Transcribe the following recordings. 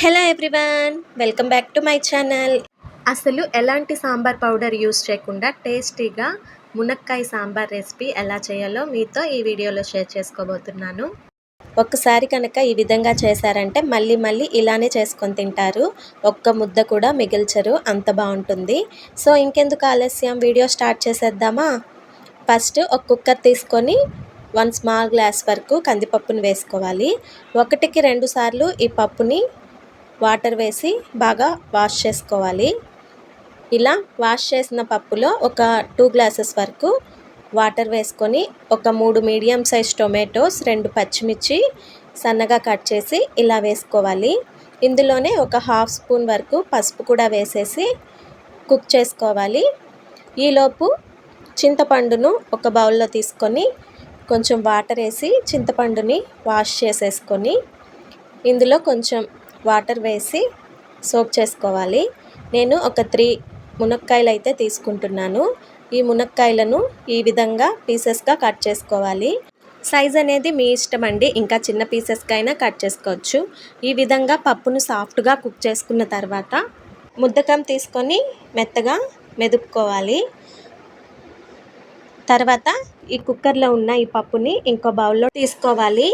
Hello everyone welcome back to my channel అసలు ఎలాంటి sambar powder use చేయకుండా టేస్టీగా మునక్కాయ సాంబార్ రెసిపీ ఎలా చేయాలో మీతో ఈ వీడియోలో షేర్ చేసుకోబోతున్నాను. ఒక్కసారి కనుక ఈ విధంగా చేశారంటే మళ్ళీ మళ్ళీ ఇలానే చేసుకొని తింటారు. ఒక్క ముద్ద కూడా మిగిల్చరు అంత బాగుంటుంది. సో ఇంకెందుకు ఆలస్యం? వీడియో స్టార్ట్ చేసేద్దామా? ఫస్ట్ ఒక కుక్కర్ తీసుకొని వన్ స్మాల్ గ్లాస్ వరకు కందిపప్పుని వేసుకోవాలి. ఒకటికి రెండు సార్లు ఈ పప్పుని వాటర్ వేసి బాగా వాష్ చేసుకోవాలి. ఇలా వాష్ చేసిన పప్పులో ఒక టూ గ్లాసెస్ వరకు వాటర్ వేసుకొని ఒక మూడు మీడియం సైజ్ టొమాటోస్ రెండు పచ్చిమిర్చి సన్నగా కట్ చేసి ఇలా వేసుకోవాలి. ఇందులోనే ఒక హాఫ్ స్పూన్ వరకు పసుపు కూడా వేసేసి కుక్ చేసుకోవాలి. ఈలోపు చింతపండును ఒక బౌల్లో తీసుకొని కొంచెం వాటర్ వేసి చింతపండుని వాష్ చేసేసుకొని ఇందులో కొంచెం వాటర్ వేసి సోక్ చేసుకోవాలి. నేను ఒక త్రీ మునక్కాయలు అయితే తీసుకుంటున్నాను. ఈ మునక్కాయలను ఈ విధంగా పీసెస్గా కట్ చేసుకోవాలి. సైజ్ అనేది మీ ఇష్టం అండి. ఇంకా చిన్న పీసెస్కి అయినా కట్ చేసుకోవచ్చు. ఈ విధంగా పప్పును సాఫ్ట్గా కుక్ చేసుకున్న తర్వాత ముద్దకం తీసుకొని మెత్తగా మెదుపుకోవాలి. తర్వాత ఈ కుక్కర్లో ఉన్న ఈ పప్పుని ఇంకో బౌల్లో తీసుకోవాలి.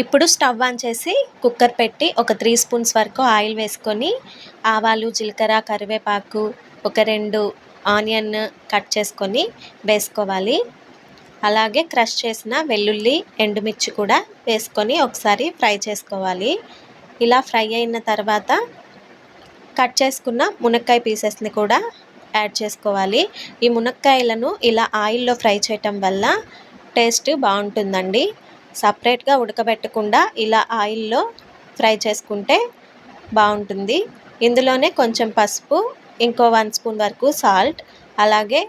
ఇప్పుడు స్టవ్ ఆన్ చేసి కుక్కర్ పెట్టి ఒక త్రీ స్పూన్స్ వరకు ఆయిల్ వేసుకొని ఆవాలు జీలకర్ర కరివేపాకు ఒక రెండు ఆనియన్ కట్ చేసుకొని వేసుకోవాలి. అలాగే క్రష్ చేసిన వెల్లుల్లి ఎండుమిర్చి కూడా వేసుకొని ఒకసారి ఫ్రై చేసుకోవాలి. ఇలా ఫ్రై అయిన తర్వాత కట్ చేసుకున్న మునక్కాయ పీసెస్ని కూడా యాడ్ చేసుకోవాలి. ఈ మునక్కాయలను ఇలా ఆయిల్లో ఫ్రై చేయటం వల్ల టేస్ట్ బాగుంటుందండి. సపరేట్గా ఉడకబెట్టకుండా ఇలా ఆయిల్లో ఫ్రై చేసుకుంటే బాగుంటుంది. ఇందులోనే కొంచెం పసుపు ఇంకో వన్ స్పూన్ వరకు సాల్ట్ అలాగే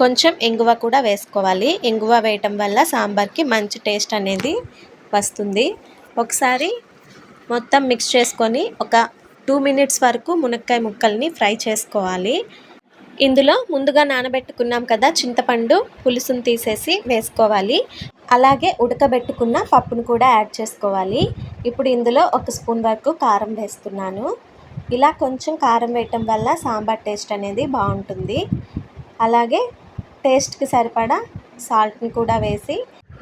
కొంచెం ఇంగువ కూడా వేసుకోవాలి. ఇంగువ వేయటం వల్ల సాంబార్కి మంచి టేస్ట్ అనేది వస్తుంది. ఒకసారి మొత్తం మిక్స్ చేసుకొని ఒక టూ మినిట్స్ వరకు మునక్కాయ ముక్కల్ని ఫ్రై చేసుకోవాలి. ఇందులో ముందుగా నానబెట్టుకున్నాం కదా చింతపండు పులుసును తీసేసి వేసుకోవాలి. అలాగే ఉడకబెట్టుకున్న పప్పును కూడా యాడ్ చేసుకోవాలి. ఇప్పుడు ఇందులో ఒక స్పూన్ వరకు కారం వేస్తున్నాను. ఇలా కొంచెం కారం వేయటం వల్ల సాంబార్ టేస్ట్ అనేది బాగుంటుంది. అలాగే టేస్ట్కి సరిపడా సాల్ట్ని కూడా వేసి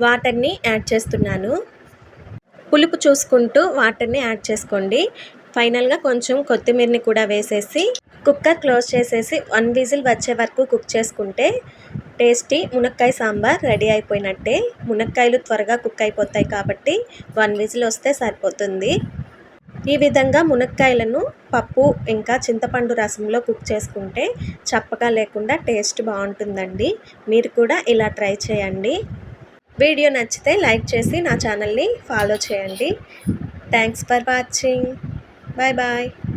వాటర్ని యాడ్ చేస్తున్నాను. పులుపు చూసుకుంటూ వాటర్ని యాడ్ చేసుకోండి. ఫైనల్గా కొంచెం కొత్తిమీరని కూడా వేసేసి కుక్కర్ క్లోజ్ చేసేసి వన్ విజిల్ వచ్చే వరకు కుక్ చేసుకుంటే టేస్టీ మునక్కాయ సాంబార్ రెడీ అయిపోయినట్టే. మునక్కాయలు త్వరగా కుక్ అయిపోతాయి కాబట్టి వన్ విజిల్ వస్తే సరిపోతుంది. ఈ విధంగా మునక్కాయలను పప్పు ఇంకా చింతపండు రసంలో కుక్ చేసుకుంటే చప్పగా లేకుండా టేస్ట్ బాగుంటుందండి. మీరు కూడా ఇలా ట్రై చేయండి. వీడియో నచ్చితే లైక్ చేసి నా ఛానల్ని ఫాలో చేయండి. Thanks for watching. Bye-bye.